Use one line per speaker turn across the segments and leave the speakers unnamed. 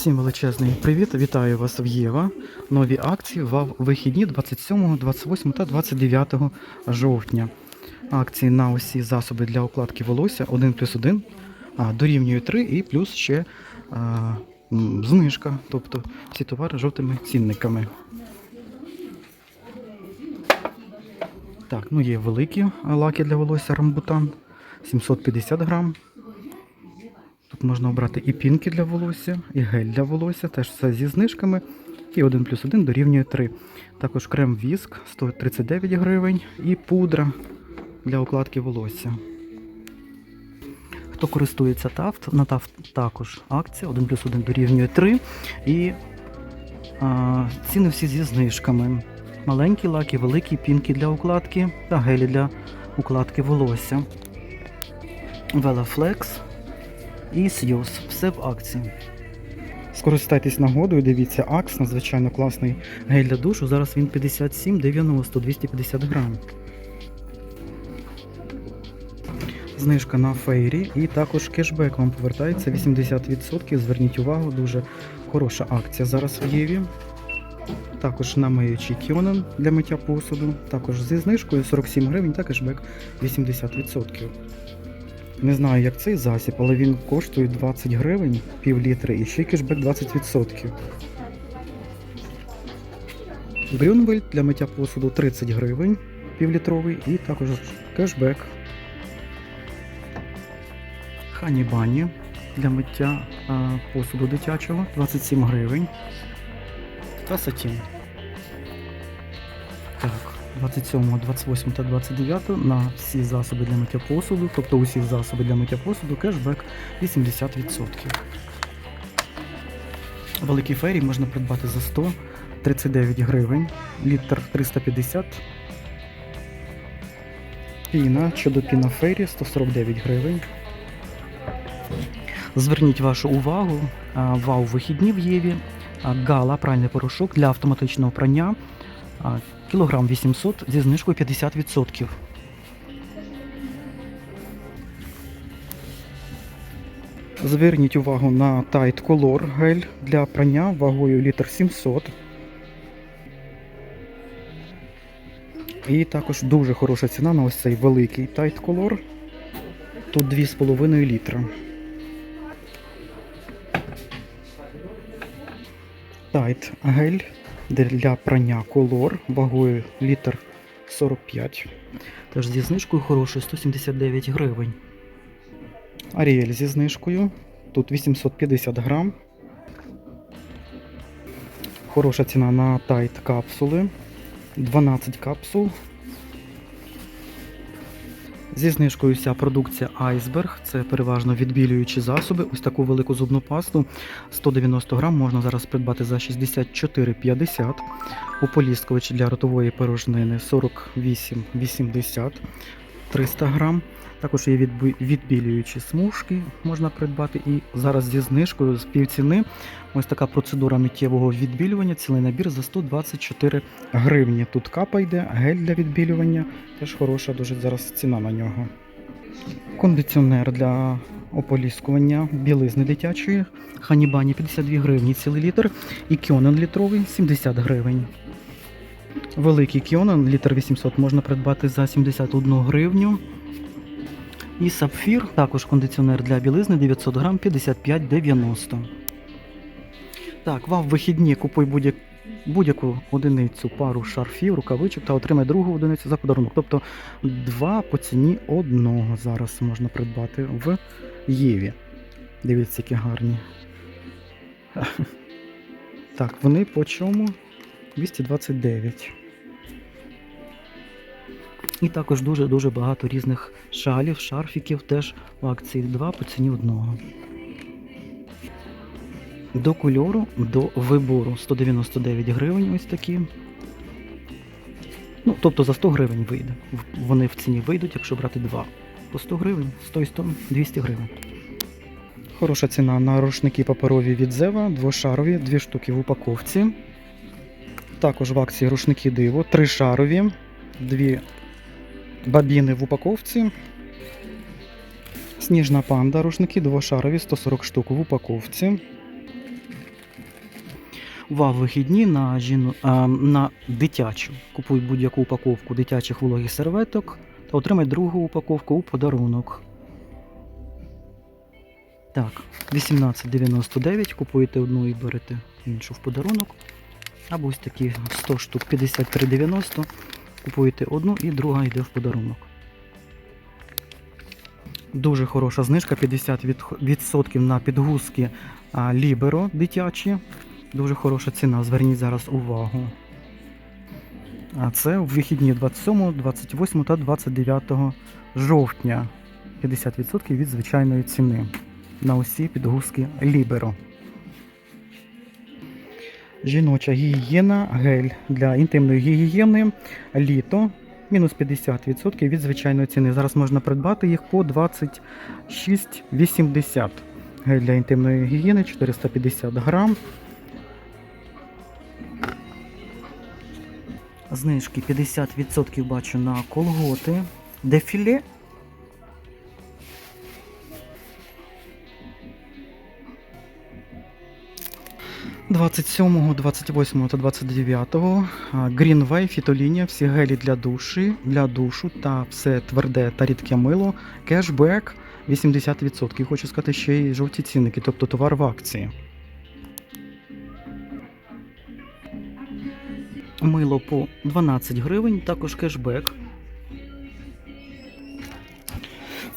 Всім величезний привіт! Вітаю вас в Єва. Нові акції в вихідні 27, 28 та 29 жовтня. Акції на усі засоби для укладки волосся 1 плюс 1 дорівнює 3 і плюс ще а, знижка, тобто всі товари жовтими цінниками. Так, ну є великі лаки для волосся рамбутан 750 грам. Тут можна обрати і пінки для волосся, і гель для волосся, теж все зі знижками. І 1 плюс 1 дорівнює 3. Також крем віск 139 гривень і пудра для укладки волосся. Хто користується Тафт, на Тафт також акція 1 плюс 1 дорівнює 3. І а, ціни всі зі знижками. Маленькі лаки, великі пінки для укладки та гелі для укладки волосся. Велафлекс і Сйоз. Все в акції. Скористайтесь нагодою, дивіться, Акс, надзвичайно класний гель для душу. Зараз він 57,90, 250 грам. Знижка на фейрі і також кешбек вам повертається 80%. Зверніть увагу, дуже хороша акція зараз в Єві. Також на миючий кіонен для миття посуду. Також зі знижкою 47 гривень та кешбек 80%. Не знаю, як цей засіб, але він коштує 20 гривень, пів літри, і ще кешбек 20%. Брюнвельд для миття посуду 30 гривень, півлітровий, і також кешбек. Хані Бані для миття а, посуду дитячого 27 гривень. Та сатін. Так. 27, 28 та 29 на всі засоби для миття посуду, тобто усі засоби для миття посуду, кешбек 80%. Великий ферій можна придбати за 139 гривень, літр 350. Піна, чудо-піна фері 149 гривень. Зверніть вашу увагу, вау вихідні в Єві, гала пральний порошок для автоматичного прання. Кілограм 800 зі знижкою 50%. Зверніть увагу на Tide Color гель для прання вагою літр 700. І також дуже хороша ціна на ось цей великий Tide Color. Тут 2,5 літра. Tide гель для прання колор вагою літр 45. Теж зі знижкою хорошою 179 гривень. Аріель зі знижкою. Тут 850 грам. Хороша ціна на тайт капсули. 12 капсул. Зі знижкою вся продукція Айсберг, Це переважно відбілюючі засоби. Ось таку велику зубну пасту 190 грам можна зараз придбати за 64,50. Ополіскович для ротової порожнини 48,80 300 грам. Також є відбілюючі смужки, можна придбати. І зараз зі знижкою з півціни ось така процедура миттєвого відбілювання, цілий набір за 124 гривні. Тут капа йде, гель для відбілювання. Теж хороша дуже зараз ціна на нього. Кондиціонер для ополіскування білизни дитячої. Ханібані 52 гривні цілий літр. І кіонен літровий 70 гривень. Великий кіонен літр 800 можна придбати за 71 гривню. І сапфір, також кондиціонер для білизни 900 грам 55,90. Так, вам в вихідні купуй будь-яку одиницю пару шарфів, рукавичок та отримай другу одиницю за подарунок. Тобто два по ціні одного зараз можна придбати в Єві. Дивіться, які гарні. Так, вони по чому? 229. І також дуже-дуже багато різних шалів, шарфіків теж в акції 2 по ціні одного. До кольору, до вибору 199 гривень ось такі. Ну, тобто за 100 гривень вийде. Вони в ціні вийдуть, якщо брати два. По 100 гривень, 100 і 100, 200 гривень. Хороша ціна на рушники паперові від Зева, двошарові, дві штуки в упаковці. Також в акції рушники диво, тришарові, дві бабіни в упаковці. Сніжна панда, рушники двошарові, 140 штук в упаковці. Увага вихідні на, жіно... а, на дитячу. Купуй будь-яку упаковку дитячих вологих серветок та отримай другу упаковку у подарунок. Так, 18,99. Купуєте одну і берете іншу в подарунок. Або ось такі 100 штук 53,90. Купуєте одну і друга йде в подарунок. Дуже хороша знижка 50% на підгузки Ліберо дитячі. Дуже хороша ціна, зверніть зараз увагу. А це в вихідні 27, 28 та 29 жовтня. 50% від звичайної ціни на усі підгузки Ліберо. Жіноча гігієна, гель для інтимної гігієни, літо, мінус 50% від звичайної ціни. Зараз можна придбати їх по 26,80. Гель для інтимної гігієни 450 грам. Знижки 50% бачу на колготи. Дефіле. Двадцять сьомого, 28 та 29 Greenway, фітолінія, всі гелі для душі, для душу та все тверде та рідке мило. Кешбек 80%. Хочу сказати, ще й жовті цінники, тобто товар в акції. Мило по 12 гривень, також кешбек.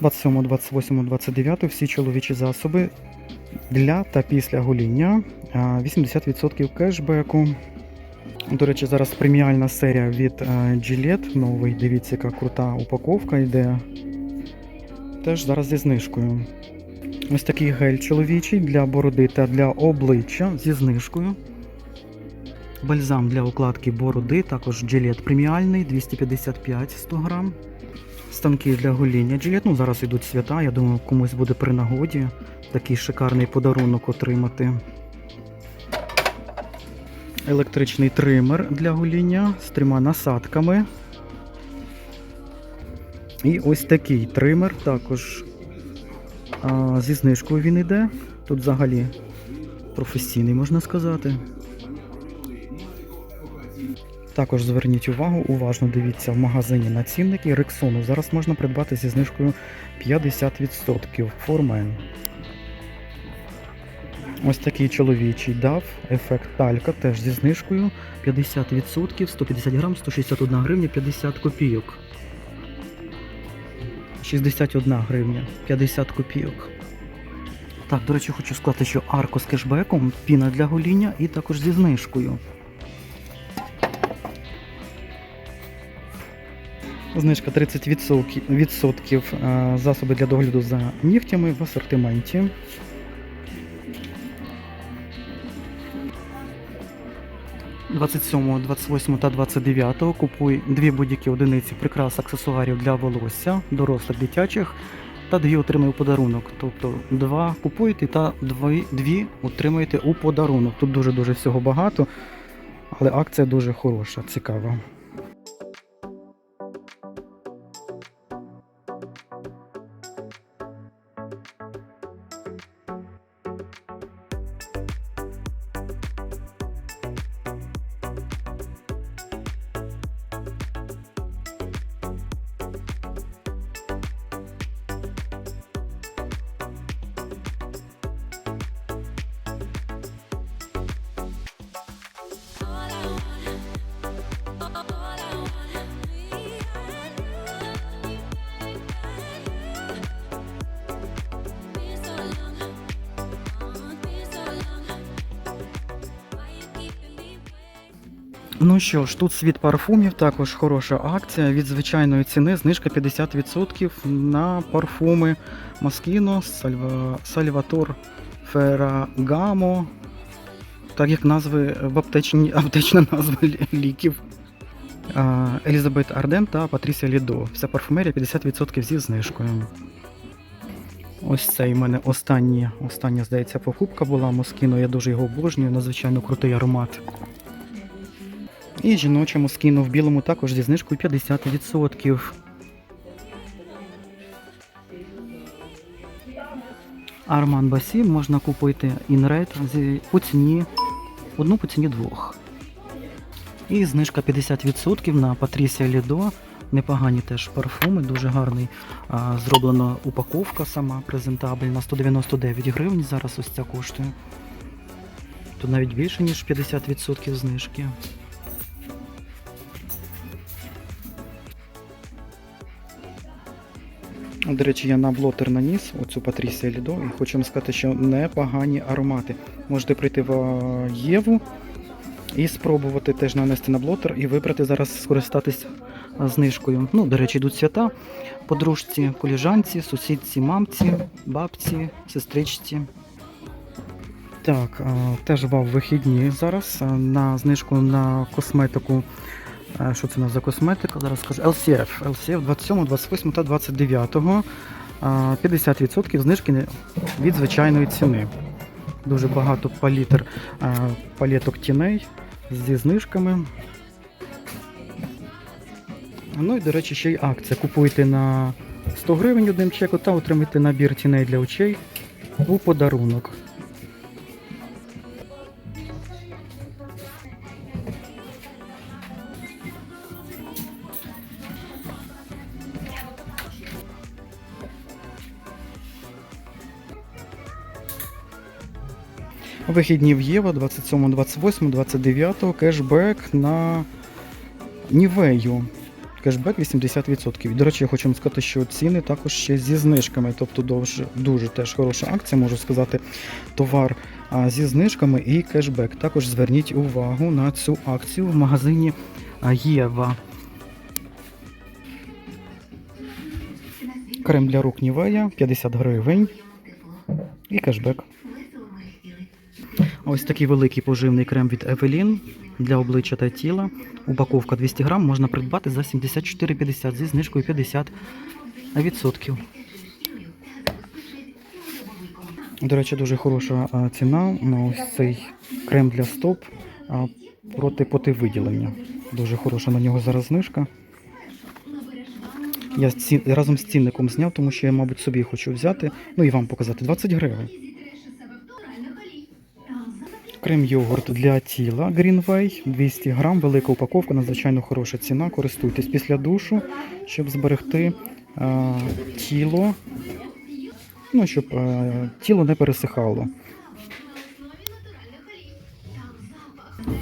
27, 28, 29 всі чоловічі засоби для та після гоління. 80% кешбеку. До речі, зараз преміальна серія від е, Gillette. Новий. Дивіться, яка крута упаковка йде. Теж зараз зі знижкою. Ось такий гель чоловічий для бороди та для обличчя зі знижкою. Бальзам для укладки бороди, також Gillette преміальний 255 100 грам. Станки для гоління Gillette. Ну, зараз йдуть свята. Я думаю, комусь буде при нагоді такий шикарний подарунок отримати. Електричний тример для гоління з трьома насадками. І ось такий тример також а, зі знижкою він йде. Тут взагалі професійний, можна сказати. Також зверніть увагу, уважно дивіться в магазині на цінники. Рексону зараз можна придбати зі знижкою 50% Формен. Ось такий чоловічий дав, ефект талька теж зі знижкою 50%, 150 грам, 161 гривня, 50 копійок. 61 гривня, 50 копійок. Так, до речі, хочу сказати, що арко з кешбеком, піна для гоління і також зі знижкою. Знижка 30% е, засоби для догляду за нігтями в асортименті. – 27, 28 та 29 купуй дві будь-які одиниці прикрас аксесуарів для волосся, дорослих дитячих, та дві отримай у подарунок. Тобто два купуєте та дві, дві отримаєте у подарунок. Тут дуже-дуже всього багато, але акція дуже хороша, цікава. Ну що ж, тут світ парфумів, також хороша акція. Від звичайної ціни знижка 50% на парфуми Moschino, Salvatore Ferragamo, так як назви в аптечні, аптечна назва ліків. Елізабет Арден та Патрісія Лідо. Вся парфумерія 50% зі знижкою. Ось це і мене остання, остання, здається, покупка була Moschino. Я дуже його обожнюю, надзвичайно крутий аромат. І жіноча Moschino в білому також зі знижкою 50%. Арман Басі можна купити інред зі- по ціні одну по ціні двох. І знижка 50% на Патрісія Лідо. Непогані теж парфуми, дуже гарний а, зроблена упаковка сама презентабельна. 199 гривень зараз ось ця коштує. Тут навіть більше, ніж 50% знижки. До речі, я на блотер наніс оцю Патрісія Лідо і хочу вам сказати, що непогані аромати. Можете прийти в е, Єву і спробувати теж нанести на блотер і вибрати зараз скористатись е, знижкою. Ну, до речі, йдуть свята подружці, коліжанці, сусідці, мамці, бабці, сестричці. Так, е, теж вав вихідні зараз на знижку на косметику. Що це у нас за косметика? Зараз скажу. LCF. LCF 27, 28 та 29. е, 50% знижки від звичайної ціни. Дуже багато палітр, палеток тіней зі знижками. Ну і, до речі, ще й акція. Купуйте на 100 гривень одним чеку та отримайте набір тіней для очей у подарунок. Вихідні в Єва 27, 28, 29 кешбек на Нівею. Кешбек 80%. До речі, я хочу вам сказати, що ціни також ще зі знижками, тобто дуже, дуже теж хороша акція, можу сказати, товар зі знижками і кешбек. Також зверніть увагу на цю акцію в магазині Єва. Крем для рук Нівея 50 гривень і кешбек. Ось такий великий поживний крем від Evelyn для обличчя та тіла. Упаковка 200 грам можна придбати за 74,50 зі знижкою 50%. До речі, дуже хороша ціна на ось цей крем для стоп проти потивиділення. Дуже хороша на нього зараз знижка. Я разом з цінником зняв, тому що я, мабуть, собі хочу взяти, ну і вам показати 20 гривень. Крем йогурт для тіла Greenway 200 грам, велика упаковка, надзвичайно хороша ціна. Користуйтесь після душу, щоб зберегти е, тіло, ну, щоб е, тіло не пересихало.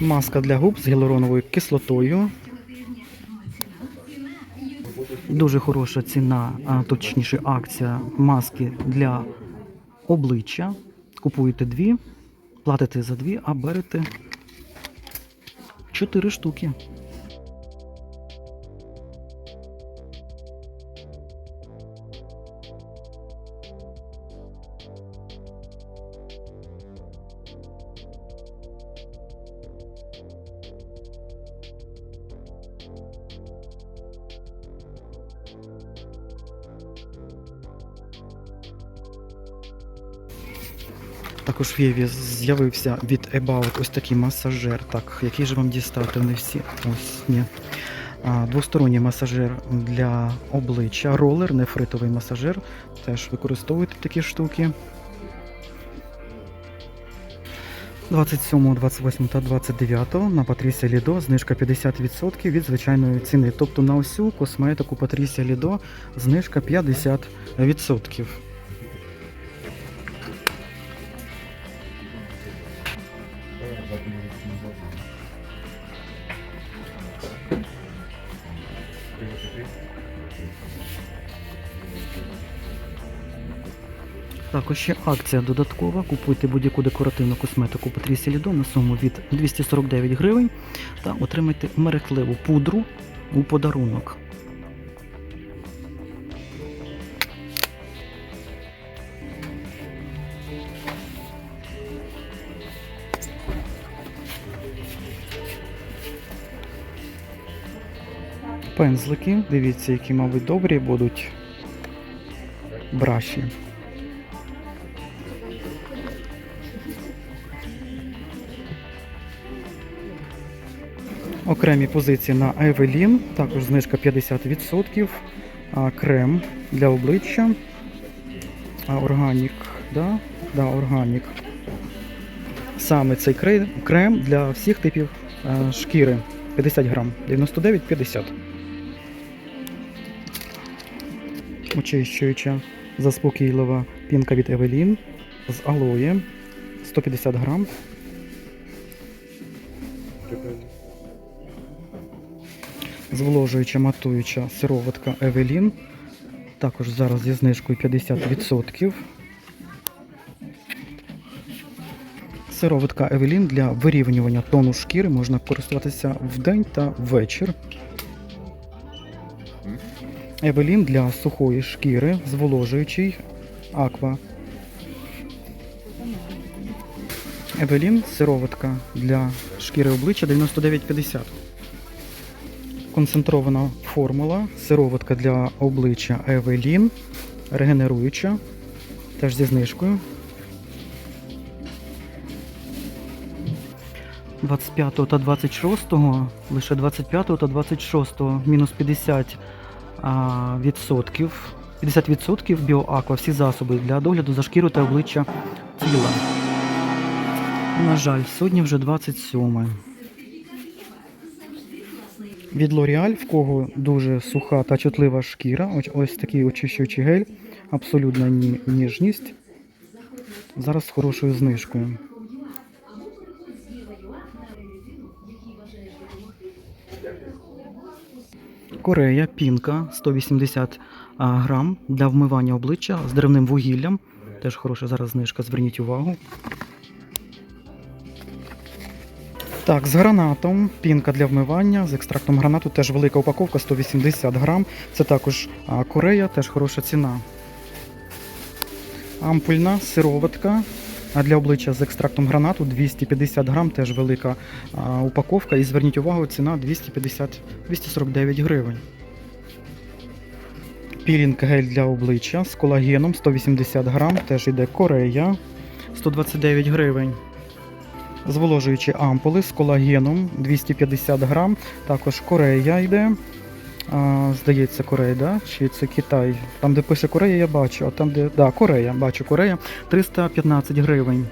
Маска для губ з гіалуроновою кислотою. Дуже хороша ціна, а точніше акція маски для обличчя. Купуєте дві, платите за дві, а берете чотири штуки. Також в Єві з'явився від About ось такий масажер. Так, який же вам дістати? Вони всі ось ні. Двосторонній масажер для обличчя, ролер, нефритовий масажер. Теж використовуйте такі штуки. 27, 28 та 29 на Патрісія Лідо знижка 50% від звичайної ціни. Тобто на усю косметику Патрісія Лідо знижка 50%. Також ще акція додаткова. Купуйте будь-яку декоративну косметику Патрісі Лідо на суму від 249 гривень та отримайте мерехливу пудру у подарунок. Пензлики, дивіться, які, мабуть, добрі будуть браші. Окремі позиції на Evelyn, також знижка 50%. А, крем для обличчя. Органік, да? Да, органік. саме цей крем, крем для всіх типів е, шкіри. 50 грам, 99,50. Очищуюча заспокійлива пінка від Евелін з алоє 150 грам. Зволожуюча матуюча сироватка Евелін. Також зараз зі знижкою 50%. Сироватка Евелін для вирівнювання тону шкіри можна користуватися вдень та ввечір. Евелін для сухої шкіри, зволожуючий аква. Евелін сироватка для шкіри обличчя 99,50. Концентрована формула, сироватка для обличчя Евелін, регенеруюча, теж зі знижкою. 25 та 26, лише 25 та 26 мінус 50 а, відсотків. 50% біоаква, всі засоби для догляду за шкірою та обличчя тіла. На жаль, сьогодні вже 27. Від L'Oreal, в кого дуже суха та чутлива шкіра, ось, ось такий очищуючий гель, абсолютна ні- ніжність. Зараз з хорошою знижкою. Корея, пінка 180 грам для вмивання обличчя з деревним вугіллям. Теж хороша зараз знижка, зверніть увагу. Так, з гранатом, пінка для вмивання, з екстрактом гранату теж велика упаковка 180 грам. Це також Корея, теж хороша ціна. Ампульна сироватка а для обличчя з екстрактом гранату 250 грам, теж велика упаковка. І зверніть увагу, ціна 250 249 гривень. Пілінг гель для обличчя з колагеном 180 грам, теж йде Корея 129 гривень. Зволожуючі ампули з колагеном 250 грам, також Корея йде. А, здається, Корея, да? чи це Китай? Там, де пише Корея, я бачу, а там, де. Да, Корея, бачу Корея 315 гривень.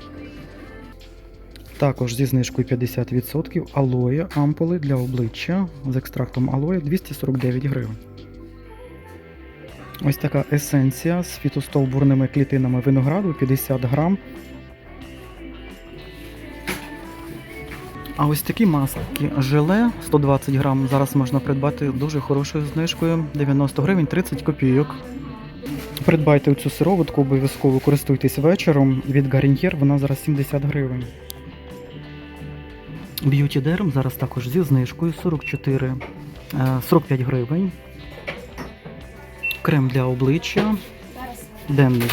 Також зі знижкою 50% алоє ампули для обличчя з екстрактом алоє 249 гривень. Ось така есенція з фітостовбурними клітинами винограду 50 грам. А ось такі маски желе 120 грам зараз можна придбати дуже хорошою знижкою 90 гривень 30 копійок. Придбайте цю сироватку, обов'язково користуйтесь вечором. Від Garnier вона зараз 70 гривень. Beauty Derm зараз також зі знижкою 44, е, 45 гривень. Крем для обличчя. Денний.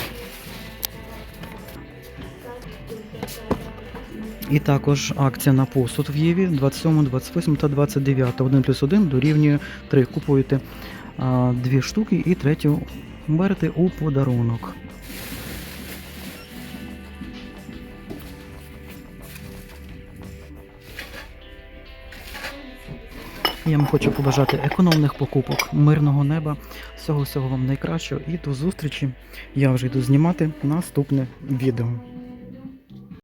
І також акція на посуд в Єві 27, 28 та 29. 1 плюс 1 дорівнює 3. Купуєте а, дві штуки і третю берете у подарунок. Я вам хочу побажати економних покупок, мирного неба, всього всього вам найкращого і до зустрічі. Я вже йду знімати наступне відео.